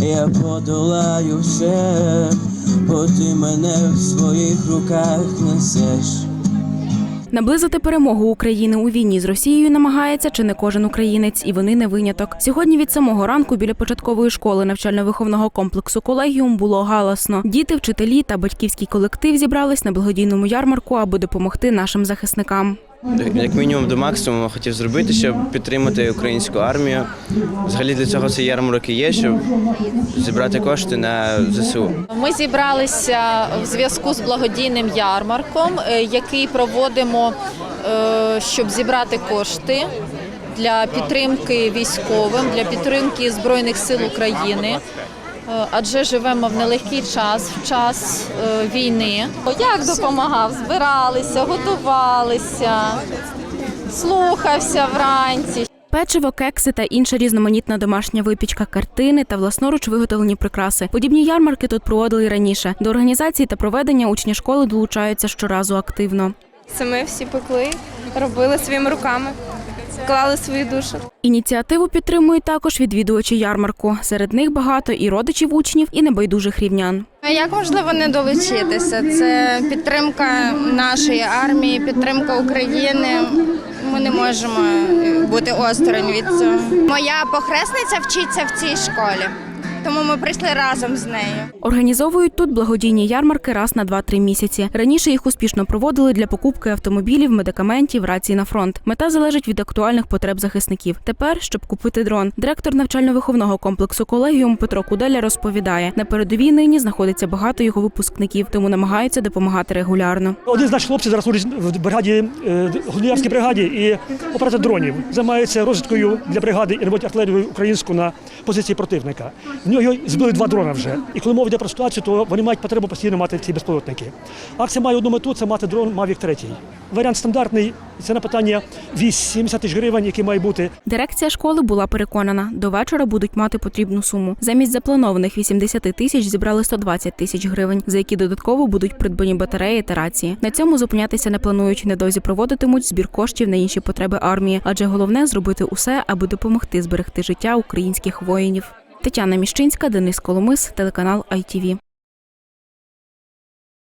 я подолаю все, бо ти мене в своїх руках несеш. Наблизити перемогу України у війні з Росією намагається чи не кожен українець, і вони не виняток. Сьогодні від самого ранку біля початкової школи навчально-виховного комплексу колегіум було галасно. Діти, вчителі та батьківський колектив зібрались на благодійному ярмарку, аби допомогти нашим захисникам. Як мінімум до максимуму хотів зробити, щоб підтримати українську армію. Взагалі для цього цей ярмарок і є, щоб зібрати кошти на ЗСУ. Ми зібралися в зв'язку з благодійним ярмарком, е, який проводимо, е, щоб зібрати кошти для підтримки військовим, для підтримки Збройних сил України. Е, Адже живемо в нелегкий час, в час е, війни. Як допомагав? Збиралися, готувалися, слухався вранці. Печиво, кекси та інша різноманітна домашня випічка, картини та власноруч виготовлені прикраси. Подібні ярмарки тут проводили раніше. До організації та проведення учні школи долучаються щоразу активно. Це ми всі пекли, робили своїми руками, вклали свою душу. Ініціативу підтримують також відвідувачі ярмарку. Серед них багато і родичів учнів, і небайдужих рівнян. Як можливо не долучитися? Це підтримка нашої армії, підтримка України. Ми не можемо бути осторонь від цього. Моя похресниця вчиться в цій школі, тому ми прийшли разом з нею. Організовують тут благодійні ярмарки раз на 2-3 місяці. Раніше їх успішно проводили для покупки автомобілів, медикаментів, рацій на фронт. Мета залежить від актуальних потреб захисників. Тепер, щоб купити дрон, директор навчально-виховного комплексу колегіум Петро Куделя розповідає: на передовій нині знаходиться багато його випускників, тому намагаються допомагати регулярно. Один з наших хлопців зараз служить в бригаді е, бригаді і оператор дронів займається розвідкою для бригади і наводить артилерію українську на позиції противника. В нього збили два дрона вже. І коли мова йде про ситуацію, то вони мають потребу постійно мати ці безпілотники. Акція має одну мету це мати дрон Мавік 3. Варіант стандартний. Це на питання 80 тисяч гривень, який має бути. Дирекція школи була переконана, до вечора будуть мати потрібну суму. Замість запланованих 80 тисяч зібрали 120 тисяч гривень, за які додатково будуть придбані батареї та рації. На цьому зупинятися не планують. Недовзі проводитимуть збір коштів на інші потреби армії, адже головне зробити усе, аби допомогти зберегти життя українських воїнів. Тетяна Міщинська, Денис Коломис, телеканал ITV.